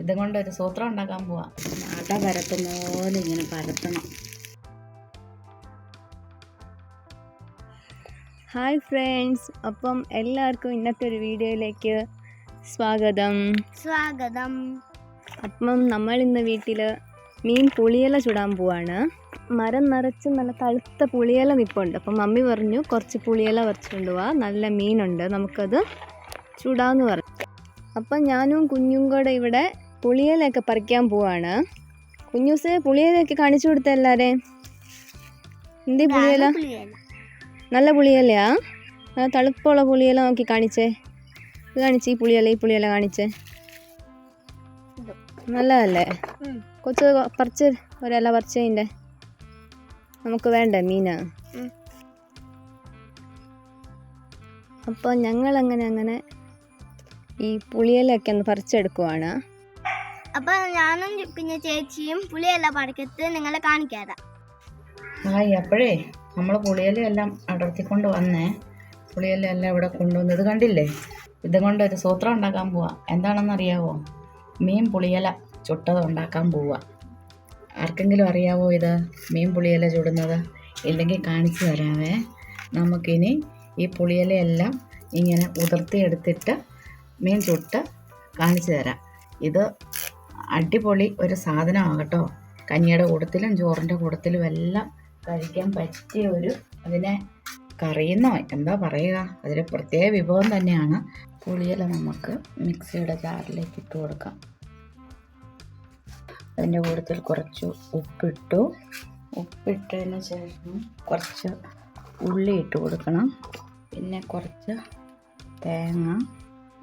ഇതും കൊണ്ട് ഒരു സൂത്രം ഉണ്ടാക്കാൻ പോവാം. ആട്ട പരത്തുന്ന പോലെ ഇങ്ങനെ പരത്തണം. ഹായ് ഫ്രണ്ട്സ് അപ്പം എല്ലാവർക്കും ഇന്നത്തെ ഒരു വീഡിയോയിലേക്ക് സ്വാഗതം. സ്വാഗതം. അപ്പം നമ്മൾ ഇന്ന് വീട്ടിൽ മീൻ പുളിയില ചുടാൻ പോവാണ്. മരം നിറച്ച് നല്ല തളുത്ത പുളിയില നിൽപ്പുണ്ട് അപ്പം മമ്മി പറഞ്ഞു കുറച്ച് പുളിയില പറിച്ചുകൊണ്ട് പോവാ നല്ല മീനുണ്ട്. നമുക്കത് ചുടാന്ന് പറഞ്ഞു. അപ്പം ഞാനും കുഞ്ഞും കൂടെ ഇവിടെ പുളിയിലയൊക്കെ പറിക്കാൻ പോവാണ്. കുഞ്ഞൂസ് പുളിയിലൊക്കെ കാണിച്ചു കൊടുത്ത എല്ലാവരെയും എന്തേ പുളിയില? നല്ല പുളിയല്ലയാ നല്ല തളുപ്പുള്ള പുളിയില നോക്കി കാണിച്ചേ. ഇത് കാണിച്ച് ഈ പുളിയല്ല ഈ പുളിയല്ല കാണിച്ചേ. നല്ലതല്ലേ? കൊച്ച പറിച്ച് ഒരല പറിച്ചതിന്റെ നമുക്ക് വേണ്ടേ മീന്. അപ്പോൾ ഞങ്ങൾ അങ്ങനെ അങ്ങനെ ഈ പുളിയിലൊക്കെ ഒന്ന് പറിച്ചെടുക്കുവാണ്. അപ്പൊ ഞാനും പിന്നെ ചേച്ചിയും പുളിയല്ല പടക്കത്ത് നിങ്ങളെ കാണിക്കാതാ. ആ അപ്പോഴേ നമ്മൾ പുളിയിലെല്ലാം അടർത്തിക്കൊണ്ട് വന്നേ. പുളിയലെല്ലാം ഇവിടെ കൊണ്ടുവന്ന് ഇത് കണ്ടില്ലേ? ഇതും കൊണ്ട് ഒരു സൂത്രം ഉണ്ടാക്കാൻ പോവാ. എന്താണെന്ന് അറിയാവോ? മീൻ പുളിയല ചുട്ടത് ഉണ്ടാക്കാൻ പോവാ. ആർക്കെങ്കിലും അറിയാവോ ഇത്? മീൻ പുളിയില ചുടുന്നത്? ഇല്ലെങ്കിൽ കാണിച്ചു തരാവേ. നമുക്കിനി ഈ പുളിയിലയെല്ലാം ഇങ്ങനെ ഉതിർത്തിയെടുത്തിട്ട് മീൻ ചുട്ട് കാണിച്ചു തരാം. ഇത് അടിപൊളി ഒരു സാധനമാകട്ടോ. കേട്ടോ കഞ്ഞിയുടെ കൂട്ടത്തിലും ചോറിന്റെ കൂട്ടത്തിലും എല്ലാം കഴിക്കാൻ പറ്റിയ ഒരു അതിനെ കറിയുന്നോ എന്താ പറയുക. അതിന് പ്രത്യേക വിഭവം തന്നെയാണ്. പുളിയില നമുക്ക് മിക്സിയുടെ ജാറിലേക്ക് ഇട്ട് കൊടുക്കാം. അതിന്റെ കൂട്ടത്തിൽ കുറച്ച് ഉപ്പിട്ടു. ഉപ്പിട്ടതിന് ശേഷം കുറച്ച് ഉള്ളി ഇട്ട് കൊടുക്കണം. പിന്നെ കുറച്ച് തേങ്ങ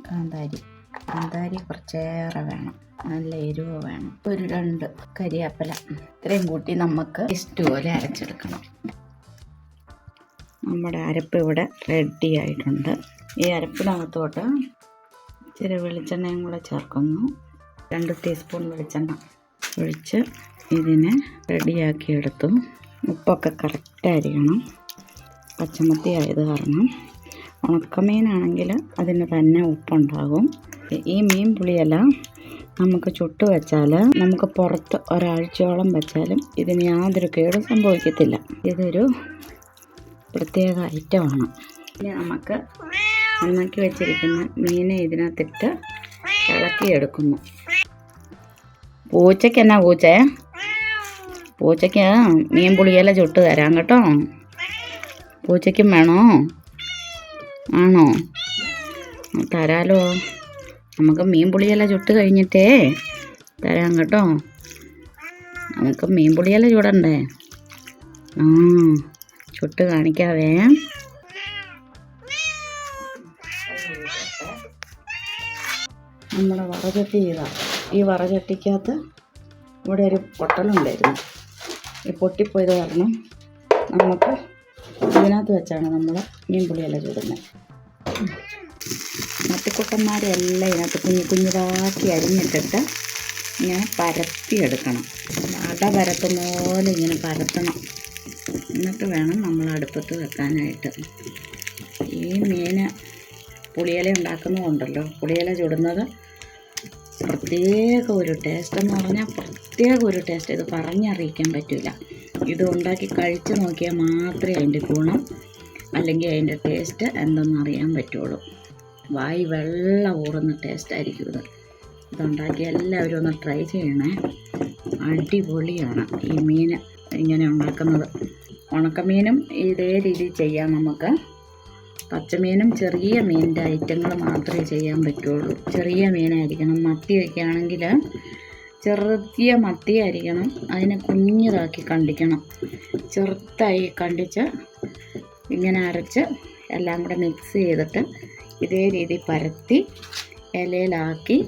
കാന്താരി. കാന്താരി കുറച്ചേറെ വേണം. നല്ല എരിവ് വേണം. ഒരു രണ്ട് കരിയാപ്പല. ഇത്രയും കൂട്ടി നമുക്ക് ഇഷ്ട പോലെ അരച്ചെടുക്കണം. നമ്മുടെ അരപ്പ് ഇവിടെ റെഡി ആയിട്ടുണ്ട്. ഈ അരപ്പിനകത്തോട്ട് ഇച്ചിരി വെളിച്ചെണ്ണയും കൂടെ ചേർക്കുന്നു. രണ്ട് ടീസ്പൂൺ വെളിച്ചെണ്ണ ഒഴിച്ച് ഇതിനെ റെഡിയാക്കിയെടുത്തു ഉപ്പൊക്കെ കറക്റ്റായിരിക്കണം പച്ചമത്തി ആയത് കാരണം. ഉണക്കമീനാണെങ്കിൽ അതിന് തന്നെ ഉപ്പുണ്ടാകും. ഈ മീൻ പുളിയല്ല നമുക്ക് ചുട്ട് വെച്ചാൽ നമുക്ക് പുറത്ത് ഒരാഴ്ചയോളം വെച്ചാലും ഇതിന് യാതൊരു കേടും സംഭവിക്കത്തില്ല. ഇതൊരു പ്രത്യേക ഐറ്റമാണ്. ഇനി നമുക്ക് നന്നാക്കി വെച്ചിരിക്കുന്ന മീനെ ഇതിനകത്തിട്ട് ഇളക്കിയെടുക്കുന്നു. പൂച്ചയ്ക്ക് എന്നാ പൂച്ചേ? പൂച്ചയ്ക്ക് മീൻ പുളിയെല്ലാം ചുട്ട് തരാം കേട്ടോ. പൂച്ചയ്ക്കും വേണോ? ആണോ? തരാലോ. നമുക്ക് മീൻ പുളിയില ചുട്ട് കഴിഞ്ഞിട്ടേ തരാം കേട്ടോ. നമുക്ക് മീൻ പുളിയില ചൂടണ്ടേ? ആ ചുട്ട് കാണിക്കാവേ. നമ്മുടെ വറചട്ടി ഇതാ. ഈ വറചട്ടിക്കകത്ത് ഇവിടെ ഒരു പൊട്ടലുണ്ടായിരുന്നു. ഈ പൊട്ടിപ്പോയത് കാരണം നമുക്ക് ഇതിനകത്ത് വെച്ചാണ് നമ്മൾ മീൻ പുളിയെല്ലാം ചുടുന്നത്. മത്തിക്കുട്ടന്മാരെല്ലാം ഇതിനകത്ത് കുഞ്ഞു കുഞ്ഞുതാക്കി അരിഞ്ഞിട്ടിട്ട് ഇങ്ങനെ പരത്തിയെടുക്കണം. അട പരത്തുന്ന പോലെ ഇങ്ങനെ പരത്തണം. എന്നിട്ട് വേണം നമ്മൾ അടുപ്പത്ത് വെക്കാനായിട്ട്. ഈ മീൻ പുളിയില ഉണ്ടാക്കുന്നതുണ്ടല്ലോ. പുളിയില ചുടുന്നത് പ്രത്യേക ഒരു ടേസ്റ്റ് എന്ന് പറഞ്ഞാൽ പ്രത്യേക ഒരു ടേസ്റ്റ് ഇത് പറഞ്ഞറിയിക്കാൻ പറ്റില്ല. ഇത് ഉണ്ടാക്കി കഴിച്ച് നോക്കിയാൽ മാത്രമേ അതിന്റെ ഗുണം അല്ലെങ്കിൽ അതിന്റെ ടേസ്റ്റ് എന്തെന്ന് അറിയാൻ പറ്റുള്ളൂ. വായി വെള്ളം ഊറുന്ന ടേസ്റ്റ് ആയിരിക്കും ഇത്. ഇതുണ്ടാക്കി എല്ലാവരും ഒന്ന് ട്രൈ ചെയ്യണേ. അടിപൊളിയാണ് ഈ മീൻ ഇങ്ങനെ ഉണ്ടാക്കുന്നത്. ഉണക്കമീനും ഇതേ രീതിയിൽ ചെയ്യാം നമുക്ക്. പച്ചമീനും ചെറിയ മീനിന്റെ ഐറ്റങ്ങൾ മാത്രമേ ചെയ്യാൻ പറ്റുള്ളൂ. ചെറിയ മീനായിരിക്കണം. മത്തിയൊക്കെ ആണെങ്കിൽ ചെറിയ മത്തിയായിരിക്കണം അതിനെ കുഞ്ഞിതാക്കി കണ്ടിക്കണം. ചെറുതായി കണ്ടിച്ച് ഇങ്ങനെ അരച്ച് എല്ലാം കൂടെ മിക്സ് ചെയ്തിട്ട് ഇതേ രീതി പരത്തി ഇലയിലാക്കി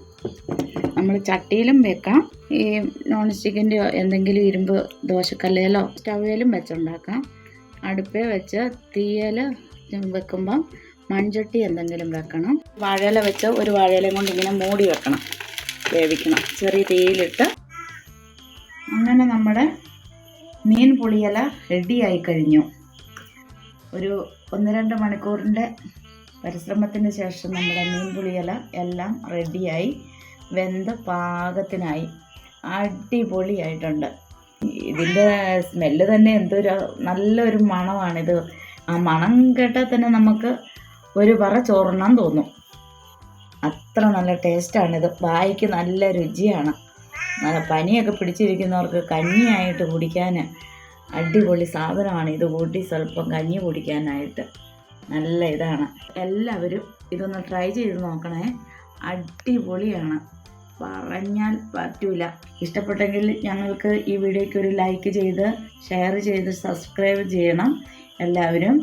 നമ്മൾ ചട്ടിയിലും വെക്കാം. ഈ നോൺ സ്റ്റിക്കിന്റെ എന്തെങ്കിലും ഇരുമ്പ് ദോശക്കല്ലേലോ സ്റ്റൗവിലും വെച്ചുണ്ടാക്കാം. അടുപ്പേ വെച്ച് തീയൽ വെക്കുമ്പം മൺചട്ടി എന്തെങ്കിലും വെക്കണം. വാഴയില വെച്ച് ഒരു വാഴയിലയും കൊണ്ട് ഇങ്ങനെ മൂടി വെക്കണം. വേവിക്കണം. ചെറിയ തീയിലിട്ട് അങ്ങനെ നമ്മുടെ മീൻ പുളിയില റെഡിയായി കഴിഞ്ഞു. ഒരു ഒന്ന് രണ്ട് മണിക്കൂറിന്റെ പരിശ്രമത്തിന് ശേഷം നമ്മുടെ മീൻ പുളിയില എല്ലാം റെഡിയായി വെന്ത് പാകത്തിനായി. അടിപൊളിയായിട്ടുണ്ട്. ഇതിന്റെ സ്മെല്ല് തന്നെ എന്തൊരു നല്ലൊരു മണമാണിത്. ആ മണം കേട്ടാൽ തന്നെ നമുക്ക് ഒരു പറ ചോറണം തോന്നും. അത്ര നല്ല ടേസ്റ്റാണിത് വായിക്ക് നല്ല രുചിയാണ്. നല്ല പനിയൊക്കെ പിടിച്ചിരിക്കുന്നവർക്ക് കഞ്ഞിയായിട്ട് കുടിക്കാൻ അടിപൊളി സാധനമാണ്. ഇത് കൂട്ടി സ്വല്പം കഞ്ഞി കുടിക്കാനായിട്ട്. നല്ല ഇതാണ്. എല്ലാവരും ഇതൊന്ന് ട്രൈ ചെയ്ത് നോക്കണേ. അടിപൊളിയാണ്. പറഞ്ഞാൽ പറ്റൂല. ഇഷ്ടപ്പെട്ടെങ്കിൽ ഞങ്ങൾക്ക് ഈ വീഡിയോയ്ക്ക് ഒരു ലൈക്ക് ചെയ്ത് ഷെയർ ചെയ്ത് സബ്സ്ക്രൈബ് ചെയ്യണം എല്ലാവരും.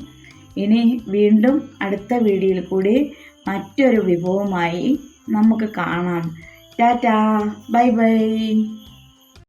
ഇനി വീണ്ടും അടുത്ത വീഡിയോയിൽ കൂടി മറ്റൊരു വിഭവമായി നമുക്ക് കാണാം. ടാറ്റാ. Bye bye.